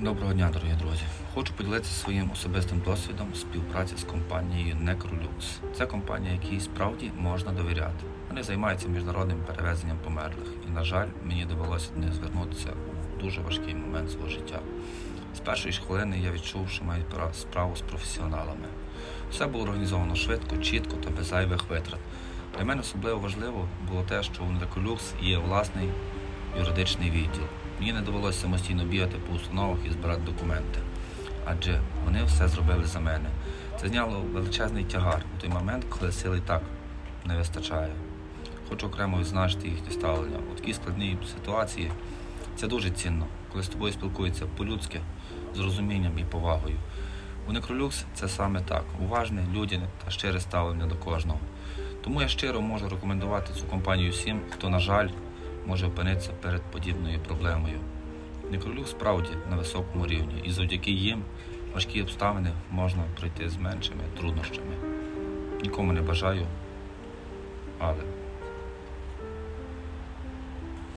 Доброго дня, дорогі друзі. Хочу поділитися своїм особистим досвідом співпраці з компанією Necrolux. Це компанія, якій справді можна довіряти. Вони займаються міжнародним перевезенням померлих, і, на жаль, мені довелося до них звернутися у дуже важкий момент свого життя. З першої ж хвилини я відчув, що маю справу з професіоналами. Все було організовано швидко, чітко та без зайвих витрат. Для мене особливо важливо було те, що у Necrolux є власний юридичний відділ. Мені не довелося самостійно бігати по установах і збирати документи, адже вони все зробили за мене. Це зняло величезний тягар у той момент, коли сили так не вистачає. Хочу окремо відзначити їхнє ставлення. У такій складній ситуації це дуже цінно, коли з тобою спілкуються по-людськи, з розумінням і повагою. У Некролюкс це саме так: уважне, людяне та щире ставлення до кожного. Тому я щиро можу рекомендувати цю компанію всім, хто, на жаль, може опинитися перед подібною проблемою. Некролюкс справді на високому рівні, і завдяки їм важкі обставини можна пройти з меншими труднощами. Нікому не бажаю, але